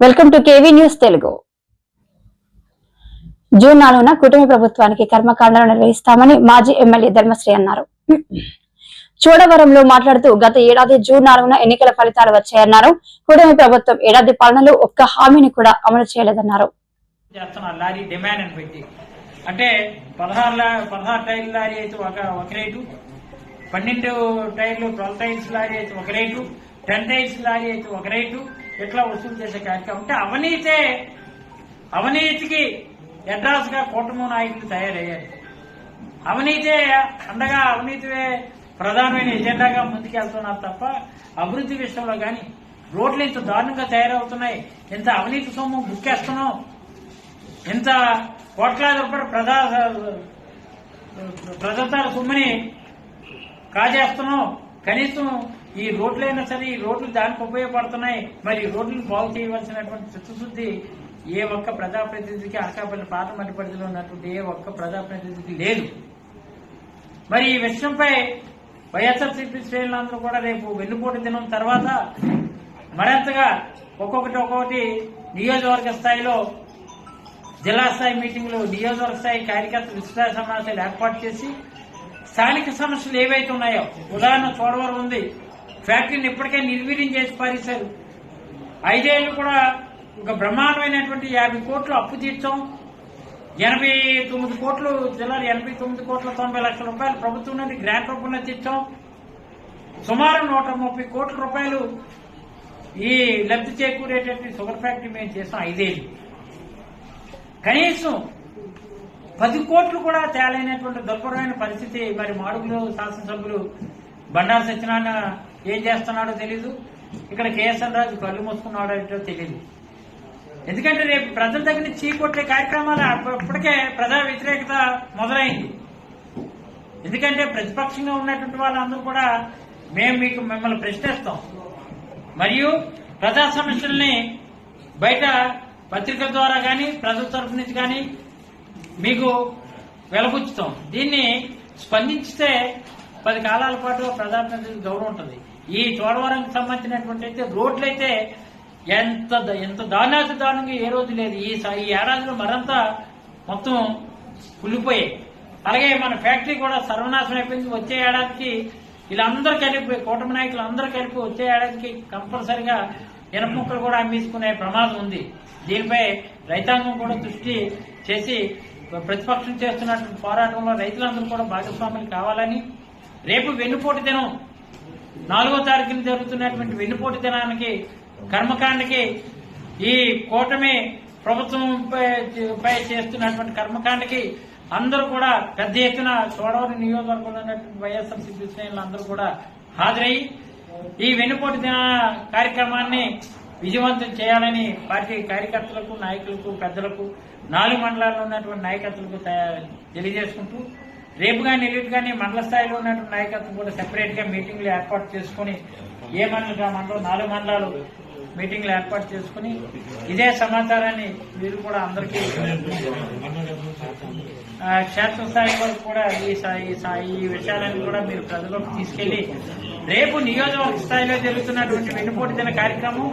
Welcome to KV news Telugu. June నాలుగున కుటుంబ ప్రభుత్వానికి కర్మకాండలు నిర్వహిస్తామని మాజీ ఎమ్మెల్యే ధర్మశ్రీ అన్నారు. చూడవరంలో మాట్లాడుతూ గత ఏడాది జూన్ నాలుగున ఎన్నికల ఫలితాలు వచ్చాయన్నారు. కుటుంబ ప్రభుత్వం ఏడాది పాలనలో ఒక్క హామీని కూడా అమలు చేయలేదన్నారు. అంటే పదహారు పదహారు టైర్ల లారీ అయితే ఒక ఒక రేటు. పన్నెండు టైర్లు ట్వెల్వ్ టైర్స్ లారీ అయితే ఒక రేటు. టెన్ టైర్స్ లారీ అయితే ఒక రేటు. ఇట్లా వసూలు చేసే కార్యక్రమం అంటే అవినీతే అవినీతికి అడ్రాస్గా కూటమి నాయకులు తయారయ్యారు. అవినీతే అండగా అవినీతివే ప్రధానమైన ఎజెండాగా ముందుకెళ్తున్నారు తప్ప అభివృద్ధి విషయంలో కానీ రోడ్లు ఇంత దారుణంగా తయారవుతున్నాయి. ఇంత అవినీతి సొమ్ము బుక్కేస్తున్నాం ఇంత కోట్లాది రూపాయలు ప్రజా ప్రజాతార సొమ్ముని కాజేస్తున్నాం. కనీసం ఈ రోడ్లైనా సరే ఈ రోడ్లు దానికి ఉపయోగపడుతున్నాయి. మరి ఈ రోడ్లను బాగు చేయవలసినటువంటి చిత్తశుద్ధి ఏ ఒక్క ప్రజాప్రతినిధికి అనకాపల్లి పాత మట్టి పరిధిలో ఉన్నటువంటి ఏ ఒక్క ప్రజాప్రతినిధికి లేదు. మరి ఈ విషయంపై వైఎస్ఆర్సీపీ శ్రేణులందరూ కూడా రేపు వెన్నుపోటు దినం తర్వాత మరింతగా ఒక్కొక్కటి ఒక్కొక్కటి నియోజకవర్గ స్థాయిలో జిల్లా స్థాయి మీటింగ్లు నియోజకవర్గ స్థాయి కార్యకర్త విశ్లేషణ ఏర్పాటు చేసి స్థానిక సమస్యలు ఏవైతే ఉన్నాయో ఉదాహరణ చోడవరం ఉంది. ఫ్యాక్టరీని ఇప్పటికే నిర్వీర్యం చేసి పారేశారు. ఐదేళ్ళు కూడా ఒక బ్రహ్మాండమైనటువంటి యాభై కోట్లు అప్పు తీర్చాం. ఎనభై తొమ్మిది కోట్లు జిల్లాలో ఎనభై తొమ్మిది కోట్ల తొంభై లక్షల రూపాయలు ప్రభుత్వం నుండి గ్రాంట్ రూపంలో తీర్చాం. సుమారు నూట ముప్పై కోట్ల రూపాయలు ఈ లబ్ధి చేకూరేటటువంటి షుగర్ ఫ్యాక్టరీ మేము చేసాం ఐదేళ్ళు. కనీసం పది కోట్లు కూడా తేలైనటువంటి దుర్భరమైన పరిస్థితి మరి మాడుగులు శాసనసభ్యులు బండారు సత్యనారాయణ ఏం చేస్తున్నాడో తెలీదు. ఇక్కడ కేఎస్ఎన్ రాజు కళ్ళు మూసుకున్నాడో ఏంటో తెలీదు. ఎందుకంటే రేపు ప్రజల దగ్గర నుంచి చీకొట్టే కార్యక్రమాలు ఇప్పటికే ప్రజా వ్యతిరేకత మొదలైంది. ఎందుకంటే ప్రతిపక్షంగా ఉన్నటువంటి వాళ్ళందరూ కూడా మేము మీకు మిమ్మల్ని ప్రశ్నిస్తాం. మరియు ప్రజా సమస్యల్ని బయట పత్రికల ద్వారా కానీ ప్రజల తరఫు నుంచి కానీ మీకు వెలబుచ్చుతాం. దీన్ని స్పందించితే పది కాలాల పాటు ప్రధానమంత్రికి గౌరవం ఉంటుంది. ఈ చోడవరంకి సంబంధించినటువంటి అయితే రోడ్లైతే ఎంత ఎంత దారుణాతి దారుణంగా ఏ రోజు లేదు. ఈ స- ఈ ఏడాదిలో మరంత మొత్తం కులిపోయాయి అలాగే మన ఫ్యాక్టరీ కూడా సర్వనాశనం అయిపోయింది. వచ్చే ఏడాదికి వీళ్ళందరూ కలిపి కూటమి నాయకులు అందరూ కలిపి వచ్చే ఏడాదికి కంపల్సరిగా ఇనప ముక్కలు కూడా అమ్మేసుకునే ప్రమాదం ఉంది. దీనిపై రైతాంగం కూడా దృష్టి చేసి ప్రతిపక్షం చేస్తున్నటువంటి పోరాటంలో రైతులందరూ కూడా భాగస్వాములు కావాలని రేపు వెన్నుపోటు దినం నాలుగో తారీఖున జరుగుతున్నటువంటి వెన్నుపోటు దినానికి కర్మకాండకి ఈ కూటమి ప్రభుత్వం పై- చేస్తున్నటువంటి కర్మకాండకి అందరూ కూడా పెద్ద ఎత్తున చోడవరం నియోజకవర్గంలో ఉన్నటువంటి వైఎస్ఆర్సీపీ శ్రేణులు అందరూ కూడా హాజరయ్యి ఈ వెన్నుపోటు దిన కార్యక్రమాన్ని విజయవంతం చేయాలని పార్టీ కార్యకర్తలకు నాయకులకు పెద్దలకు నాలుగు మండలాల్లో ఉన్నటువంటి నాయకత్వలకు తెలియజేసుకుంటూ రేపు కానీ ఎల్లుండి కానీ మండల స్థాయిలో ఉన్నటువంటి నాయకత్వం కూడా సెపరేట్గా మీటింగ్లు ఏర్పాటు చేసుకుని ఏ మండలం మండలం నాలుగు మండలాలు మీటింగ్లు ఏర్పాటు చేసుకుని ఇదే సమాచారాన్ని మీరు కూడా అందరికీ క్షేత్రస్థాయి వరకు కూడా ఈ సా- ఈ విషయాలను కూడా మీరు ప్రజలకు తీసుకెళ్ళి రేపు నియోజకవర్గ స్థాయిలో జరుగుతున్నటువంటి వెన్నుపోటు దిన కార్యక్రమం